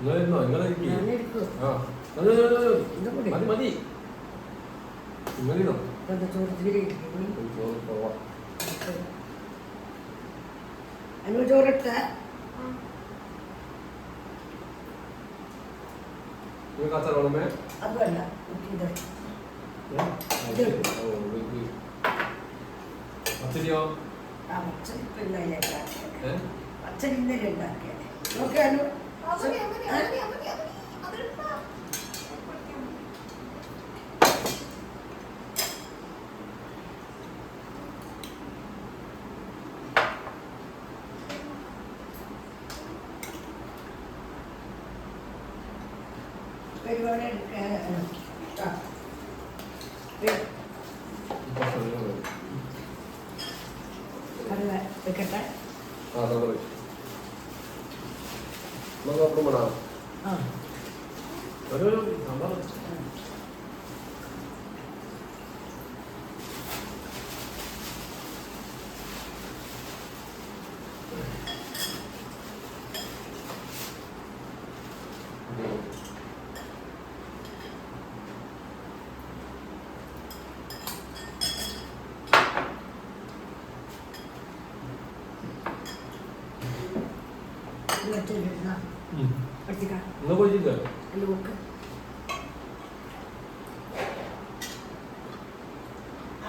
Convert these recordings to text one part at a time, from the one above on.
നിങ്ങളിരുന്നോ നിങ്ങളിരിക്കി മതി മതി നിങ്ങളിരുന്നോ അനു ചോറിട്ട? നിങ്ങൾക്ക് അച്ഛൻ വേണമേ. പത്തിരിയോ ആ പച്ചരി ഇന്നലെ ഉണ്ടാക്കിയത് ഏ പച്ചരി ഇന്നലെ ഉണ്ടാക്കിയത് നോക്കി അനു പരിപാടി എടുക്കാൻ ആ. വെ- അത് വെക്കട്ടെ ആ നമ്മൾ നമുക്ക് അപ്പുറം വേണം ആ ഒരു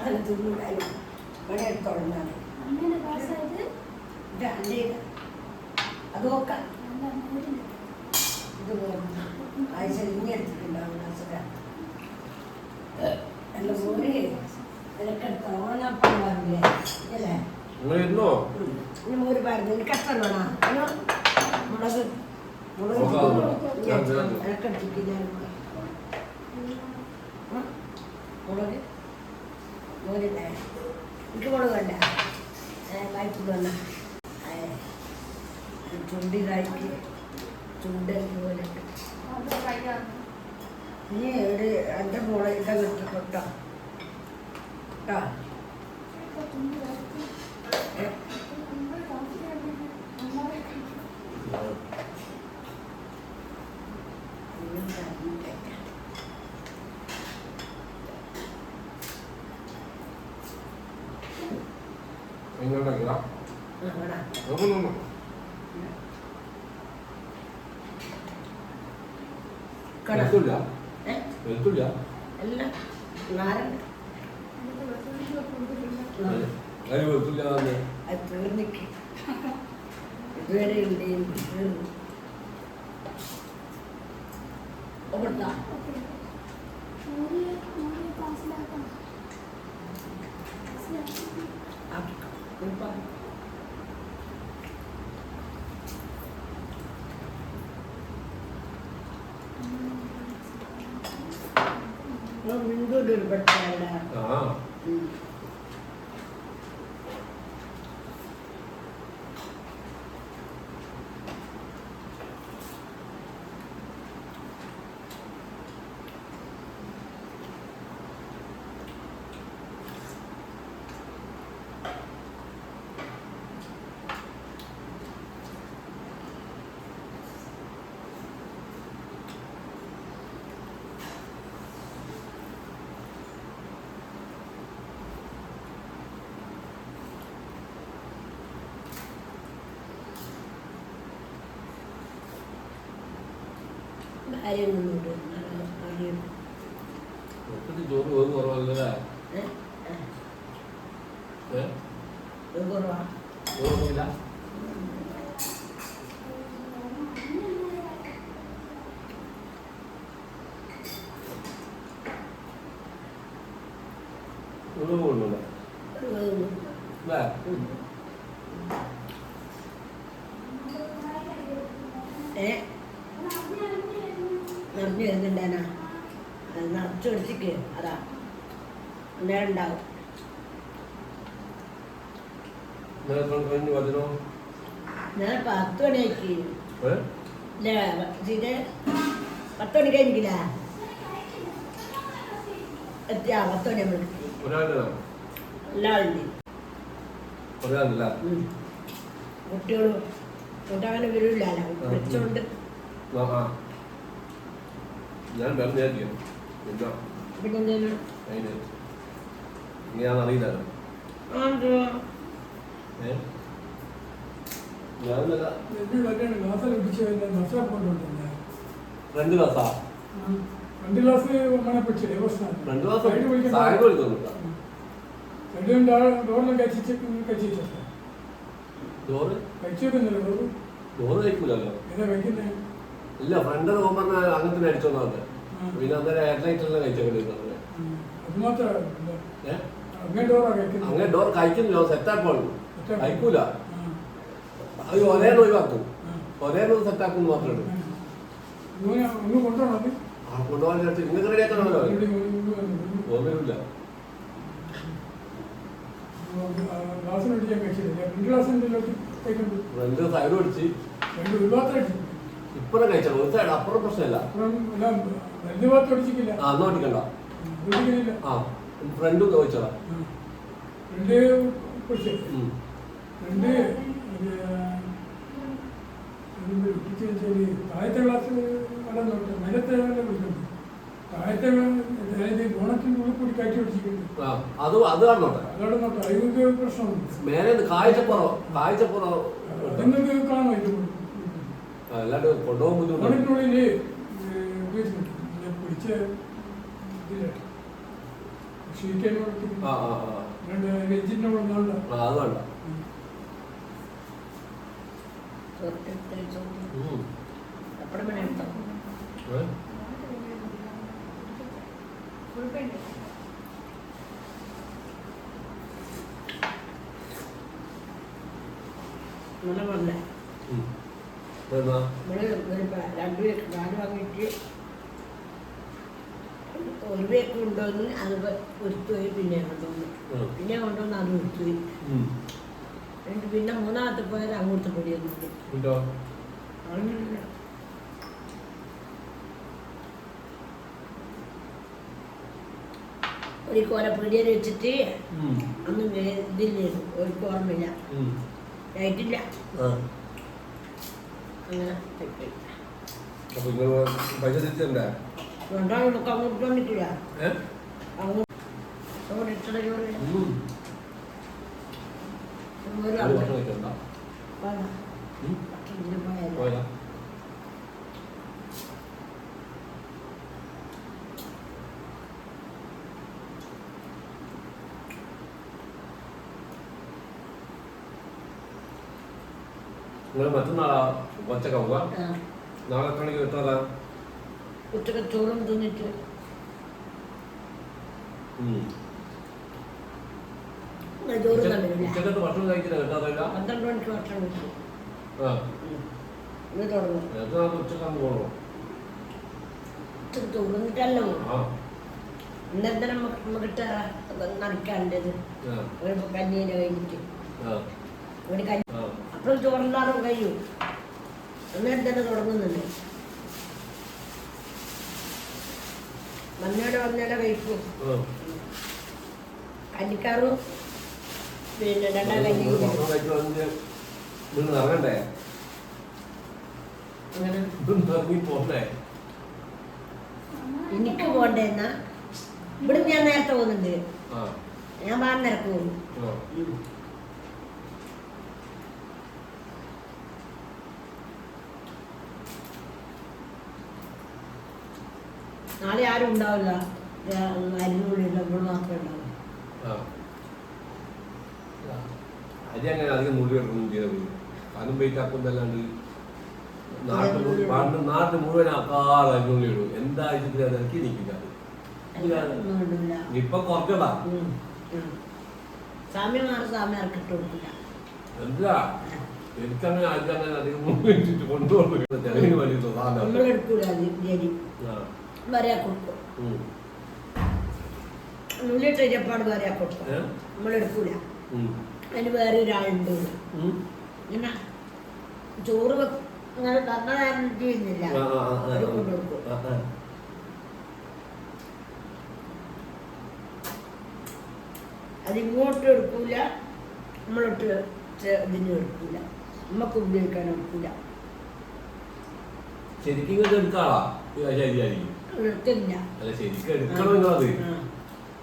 അതല്ല തിന്നൂടാനും ഇവിടെ പാസ്സായത് ഇത് അല്ലേ അത് നോക്കാം ഇത് ആഴ്ച ഇനി എടുത്തിട്ടുണ്ടാവും അസുഖ അല്ല മോര് നിനക്കെടുത്ത ഓണപ്പം പറഞ്ഞില്ലേ അല്ലേ ഇനി മോര് പറഞ്ഞു നിനക്ക് എത്ര വേണം മുളക്. മുളക്. നിനക്കെടുത്തിട്ടില്ല മുളക്. മോരില്ലേ എനിക്ക് മുളക് വേണ്ട. വായ്പ വേണ്ട കായ്ക്ക്. ചുണ്ട് പോലെ നീ ഒരു എന്റെ മോളെ ഇതൊക്കെ ഇട്ടിട്ടോ കേട്ടോ ഏ, ഒന്നും തരണില്ല. വെളുത്തില്ല എല്ലാം നാരങ്ങ. ആ, അതിന് തീർന്നിക്ക് ഇതുവരെ ഉണ്ട് എനിക്ക് തീർന്നു കൊടുത്താ ആക്കിക്കോ. കൊടുപ്പാ. നിങ്ങൾ വീണ്ടും ഒരു പെട്ടല്ല ആ ഭാര്യ ഭാര്യ കുറവല്ലേ? ഏ ഏ ഏ ഇത് കുറവാ ചോറൊന്നുമില്ല ഒരു കൊള്ളില്ല ഉം. അല്ലേ ഏ നിറഞ്ഞു വരുന്നുണ്ടാനാ പിടിച്ചിക്ക് അതാ. അന്നേരം ഉണ്ടാവും. ഞാൻ പത്ത് മണിയാക്കി. ഏ? ഇല്ലേ? സീതെ പത്ത് മണി കഴിഞ്ഞില്ല? എത്തിയാ പത്ത് മണി നമ്മൾ എത്തി ഒരാളുടെ എല്ലാവരുണ്ട് ഒരാളല്ല കുട്ടികളും കൂട്ടങ്ങനെ വരില്ലല്ലോ വിളിച്ചോണ്ട്. ആ ആ. ഞാൻ ഞാനല്ല രണ്ട് ക്ലാസ്സാ? രണ്ട് ഗ്ലാസ് മണപ്പിച്ചില്ലേ രണ്ട് ക്ലാസ് സാഹചര്യം വിളിക്കുന്നുണ്ടോ ഡോറിലും കഴിച്ചു കഴിച്ചു ചോറ് കഴിച്ചു വെക്കുന്നില്ല ഡോറ് ചോറ് കഴിക്കൂലല്ലോ ഏതാ കഴിക്കുന്നേ ഇല്ല ഫ്രണ്ട് നോക്കാൻ പറഞ്ഞാൽ അങ്ങനെ തന്നെ അടിച്ചോന്നാ പിന്നെ അന്നേരം എയർലൈറ്റല്ല ഏ? അങ്ങനെ ഡോർ കഴിക്കുന്നില്ല. സെറ്റാക്കുള്ളൂ. കഴിക്കൂല. അത് ഒരേ ഒഴിവാക്കും ഒരേ ഒരേന്ന് സെറ്റാക്കും മാത്രമേ ഇങ്ങനെ ഒന്ന് കൊണ്ടുപോകാൻ നിങ്ങൾക്ക് റെഡിയാക്കണമല്ലോ ഓർമ്മയില്ല. രണ്ട് സൈഡ് അടിച്ച് രണ്ട് ഒരു അടിച്ചു ഇപ്പഴും കഴിച്ചോ ഒരു സൈഡ് അപ്പുറം പ്രശ്നമില്ല. ആ ആ ഫ്രണ്ടും താഴത്തെ ക്ലാസ് മേലത്തെ വിളിക്കുന്നുണ്ട് താഴത്തെ ഉള്ളിൽ കൂടി കയറ്റി പിടിച്ചിട്ടുണ്ട് അത് അതോടെ പ്രശ്നമുണ്ട് മേലെ കാഴ്ചപ്പുറം കാഴ്ചപ്പുറം. അതൊന്നൊക്കെ കാണാം ഇത് അല്ലാണ്ട് കൊണ്ടുപോകാൻ ബുദ്ധിമുട്ടാണ് പിടിച്ച ആ ആ ആ. അത് വേണ്ട. നല്ല പറഞ്ഞേ ഒരു പേക്ക് കൊണ്ടുവന്ന് അത് ഒരുത്തുപോയി പിന്നെ കൊണ്ടുവന്നു. പിന്നെ കൊണ്ടുവന്ന് അത് ഒരുത്തുപോയി. എന്നിട്ട് പിന്നെ മൂന്നാമത്തെ പോയത് അങ്ങോട്ട് പൊടിയൊന്നുണ്ട് ഒരു ഒരു കോരപ്പീടിയിൽ വെച്ചിട്ട് വേ- ഇതില്ലായിരുന്നു ഒരു ഓർമ്മയില്ല. ലൈറ്റില്ല. അങ്ങനെ തെറ്റി. അപ്പൊ നിങ്ങൾ പൈസ തിരിച്ചണ്ടേ രണ്ടാളും നമുക്ക് അങ്ങോട്ട് വന്നിട്ടില്ല. അങ്ങോട്ട് അങ്ങോട്ട് ഇത്ര ജോലി വേണ്ട. നിങ്ങൾ മറ്റന്നാളാ ഒച്ചക്ക പോവാ. നാളെ എത്ര മണിക്ക് എത്താറാ ഉച്ചയ്ക്ക് ചോറും തിന്നിട്ട് ചോറ് ഉച്ചക്കത്ത് ഭക്ഷണം കഴിക്കില്ല കേട്ടാറില്ല പന്ത്രണ്ട് മണിക്ക് ഭക്ഷണം വെച്ചു ആ. ഇത് തുടങ്ങും. എത്ര ഉച്ചക്കാന്ന് പോകണോ ഉച്ചയ്ക്ക് ചോറുന്നിട്ടല്ലോ ആ. ഇന്നത്തെ നമുക്ക് നനക്കാണ്ടത് ആ. ഒരു കഞ്ഞീന്റെ കഴിഞ്ഞിട്ട്. ആ. ഒരു കഞ്ഞി ആ. അപ്പോൾ ചോറുണ്ടാറും കഴിയും. അന്നേരം തന്നെ തുടങ്ങുന്നുണ്ട് വന്നേടെ വന്നേടെ കഴിക്കും അല്ലിക്കാറും പിന്നെ രണ്ടാം ഇറങ്ങി പോണ്ടേ? എന്നാ? ഇവിടുന്ന് ഞാൻ നേരത്തെ പോകുന്നുണ്ട്. ഞാൻ നേരത്തെ പോകും. നാളെ ആരും ഉണ്ടാവില്ല. അരിനുള്ളിൽ നമ്മൾ മാത്രമേ ഉണ്ടാവും ആ. അരി അങ്ങനെ അധികം മുടി എടുക്കൊന്നും ചെയ്താൽ അതും വെയിറ്റ് ആക്കുന്നല്ലാണ്ട് നാട്ടിൽ മുഴുവൻ- പണ്ട് നാട്ടിൽ മുഴുവൻ ആക്കാതെ അരിഞ്ഞുള്ളി ഇടും. എന്താ ആവശ്യത്തിന് അത് നിൽക്കില്ല ഇപ്പൊ എനിക്കങ്ങനെ അധികം കൊണ്ടുപോകുന്നു വലിയ സാധനം എടുക്കൂല അത് ജരി ആ. വരയാ കൊടുക്കും. ഉം. അതിന് വേറെ ഒരാളുണ്ട്. ഇങ്ങനെ ചോറ് അങ്ങനെ തന്നതാരും ചെയ്യുന്നില്ല. കൊണ്ടുകൊടുക്കും എടുക്കൂല. നമ്മളൊട്ട് ഇതിനും എടുക്കൂല. നമുക്ക് ഉപയോഗിക്കാൻ എടുക്കൂല. ശരിക്കും എടുക്കാളാ? ശരിയായിരിക്കും എടുത്തില്ല അല്ല ശരിക്കും എടുക്കണം നിങ്ങളത് ആ.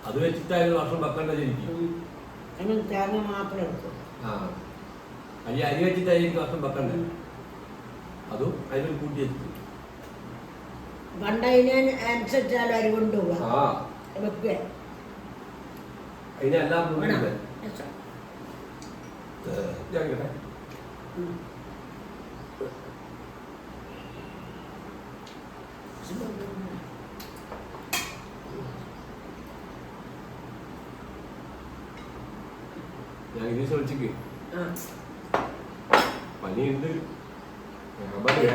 അത് വെച്ചിട്ടായാലും ഭക്ഷണം വെക്കണ്ട ശരിക്കും. തേങ്ങ മാത്രം എടുക്കും. ആ. അരി അരി വെച്ചിട്ടായിരിക്കും ഭക്ഷണം വെക്കണ്ടേ? അതും അതിനൊരു കൂട്ടി വെച്ചിട്ട്. പണ്ട് അതിന് അനുസരിച്ചാലും അരി കൊണ്ടുപോവാം ആ. വെക്കുക. അതിനെല്ലാം ഞാൻ കേട്ടെ ഇത് ശ്രമിച്ചിക്ക്. ആ. പനിയുണ്ട്. ഞാൻ പറഞ്ഞു